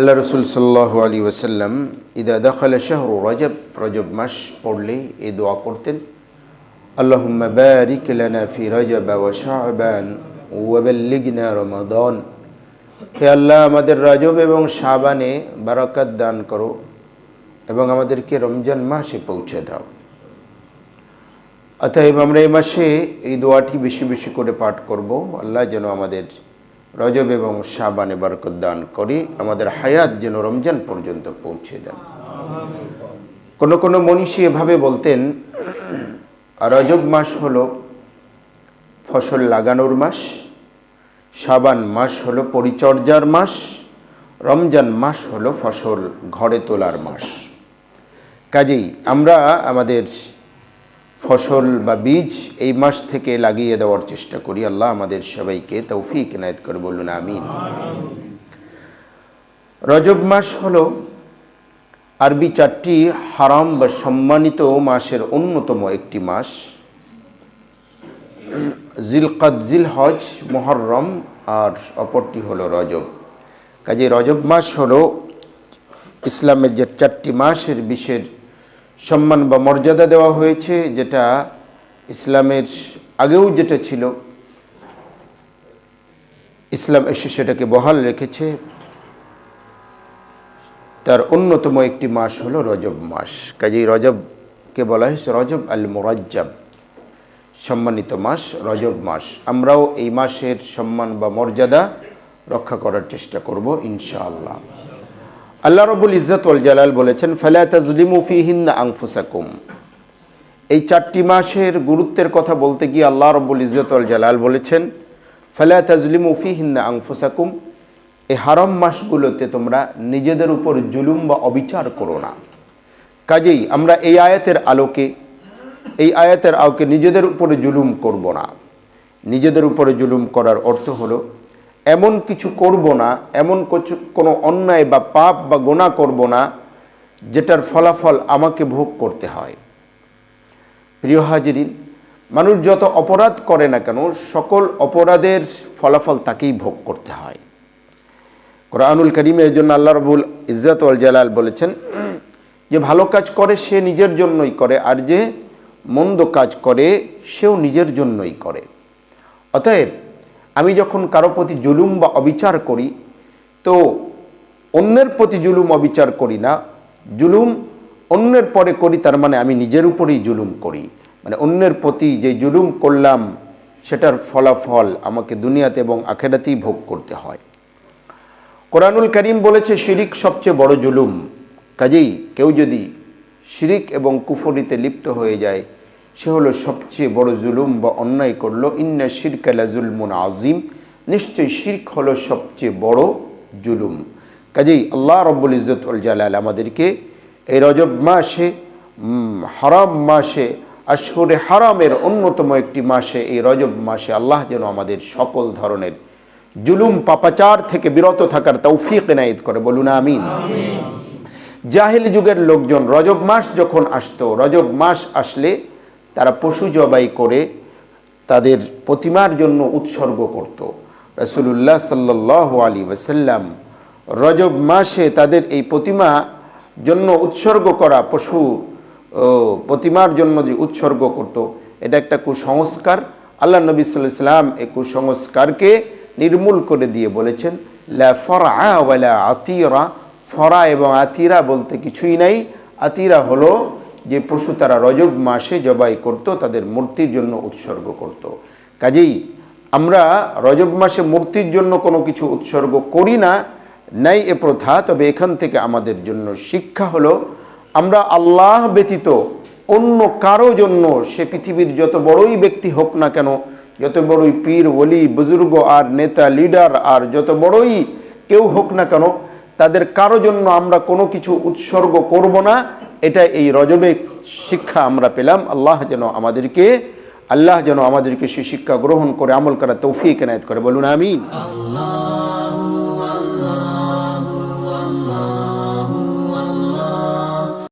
আল্লাহ রসুল সাল্লাহ আলী ওসাল্লাম ইদা দখল শাহরু রজব রজব মাস পড়লে এই দোয়া করতেন, আল্লাহুম্মা বারিক লানা ফি রজব ওয়া শাবান ওয়া বাল্লিগনা রমাদান হে আল্লাহ, আমাদের রজব এবং শাবানে বারাকাত দান করো এবং আমাদেরকে রমজান মাসে পৌঁছে দাও। অতএব আমরা এই মাসে এই দোয়াটি বেশি বেশি করে পাঠ করব। আল্লাহ যেন আমাদের রজব এবং শাবানে বরকত দান করি। আমাদের হায়াত যেন রমজান পর্যন্ত পৌঁছে দেন। কোনো কোনো মনীষী এভাবে বলতেন, রজব মাস হলো ফসল লাগানোর মাস, শাবান মাস হলো পরিচর্যার মাস, রমজান মাস হলো ফসল ঘরে তোলার মাস। কাজেই আমরা আমাদের ফসল বা বীজ এই মাস থেকে লাগিয়ে দেওয়ার চেষ্টা করি। আল্লাহ আমাদের সবাইকে তৌফিক এনায়ত করে বলুন, আমিন। রজব মাস হল আরবি চারটি হারাম বা সম্মানিত মাসের অন্যতম একটি মাস। জিলকাদ জিল হজ মহরম আর অপরটি হলো রজব। কাজে রজব মাস হলো ইসলামের যে চারটি মাসের বিশের সম্মান বা মর্যাদা দেওয়া হয়েছে, যেটা ইসলামের আগেও যেটা ছিল, ইসলাম এসে সেটাকে বহাল রেখেছে। তার অন্যতম একটি মাস হলো রজব মাস। কাজেই রজবকে বলা হয়েছে রজব আল মোরাজ্জাব। সম্মানিত মাস, রজব মাস। আমরাও এই মাসের সম্মান বা মর্যাদা রক্ষা করার চেষ্টা করব, ইনশাআল্লাহ। আল্লাহ রবুল ইজ্জত জালাল বলেছেন, ফালা তাজলিমু ফিহিন্না আংফুসাকুম এই চারটি মাসের গুরুত্বের কথা বলতে গিয়ে আল্লাহ রব্বুল ইজ্জত জালাল বলেছেন, ফালা তাজলিমু ফিহিন্না আংফুসাকুম এই হারাম মাসগুলোতে তোমরা নিজেদের উপর জুলুম বা অবিচার করো না। কাজেই আমরা এই আয়াতের আলোকে, এই আয়াতের আলোকে নিজেদের উপরে জুলুম করব না। নিজেদের উপরে জুলুম করার অর্থ হলো এমন কিছু করব না, এমন কিছু, কোনো অন্যায় বা পাপ বা গোনা করব না, যেটার ফলাফল আমাকে ভোগ করতে হয়। প্রিয় হাজিরিন, মানুষ যত অপরাধ করে না কেন, সকল অপরাধের ফলাফল তাকেই ভোগ করতে হয়। কোরআনুল করিমে এই জন্য আল্লাহ রবুল ইজ্জত আল জালাল বলেছেন, যে ভালো কাজ করে সে নিজের জন্যই করে, আর যে মন্দ কাজ করে সেও নিজের জন্যই করে। অতএব আমি যখন কারও প্রতি জুলুম বা অবিচার করি, তো অন্যের প্রতি জুলুম, অবিচার করি না। জুলুম অন্যের পরে করি, তার মানে আমি নিজের উপরেই জুলুম করি। মানে অন্যের প্রতি যে জুলুম করলাম, সেটার ফলাফল আমাকে দুনিয়াতে এবং আখেরাতেই ভোগ করতে হয়। কোরআনুল করিম বলেছে, শিরিক সবচেয়ে বড় জুলুম। কাজেই কেউ যদি শিরিক এবং কুফরিতে লিপ্ত হয়ে যায় সে হলো সবচেয়ে বড় জুলুম বা অন্যায় করল। ইন্না শিরক আলা জুলমুন আজিম নিশ্চয়ই শির্ক হলো সবচেয়ে বড় জুলুম। কাজেই আল্লাহ রব্বুল ইজ্জত উল জালাল আমাদেরকে এই রজব মাসে হারাম মাসে আশহুরে হারামের অন্যতম একটি মাসে এই রজব মাসে আল্লাহ যেন আমাদের সকল ধরনের জুলুম পাপাচার থেকে বিরত থাকার তৌফিক এনায়েত করে। বলুন আমিন। জাহিল যুগের লোকজন রজব মাস যখন আসতো রজব মাস আসলে তারা পশু জবাই করে তাদের প্রতিমার জন্য উৎসর্গ করত। রসুল্লাহ সাল্লাহ আলী ওসাল্লাম রজব মাসে তাদের এই প্রতিমা জন্য উৎসর্গ করা পশু প্রতিমার জন্য যে উৎসর্গ করত, এটা একটা কুসংস্কার। আল্লাহ নবী সাল্লাহ সাল্লাম এই কুসংস্কারকে নির্মূল করে দিয়ে বলেছেন ফরা আতিরা। ফরা এবং আতিরা বলতে কিছুই নাই। আতিরা হলো যে পশু তারা রজব মাসে জবাই করত, তাদের মূর্তির জন্য উৎসর্গ করত। কাজেই আমরা রজব মাসে মূর্তির জন্য কোনো কিছু উৎসর্গ করি না নাই এ প্রথা, তবে এখান থেকে আমাদের জন্য শিক্ষা হলো, আমরা আল্লাহ ব্যতীত অন্য কারও জন্য সে পৃথিবীর যত বড়ই ব্যক্তি হোক না কেন, যত বড়ই পীর, ওলি, বুজুর্গ আর নেতা, লিডার আর যত বড়ই কেউ হোক না কেন, তাদের কারও জন্য আমরা কোনো কিছু উৎসর্গ করব না এটা এই রজবে শিক্ষা আমরা পেলাম। আল্লাহ যেন আমাদেরকে, আল্লাহ যেন আমাদেরকে সে শিক্ষা গ্রহণ করে, আমল করা তৌফিক এনায়ত করে। বলুন আমিন। Allah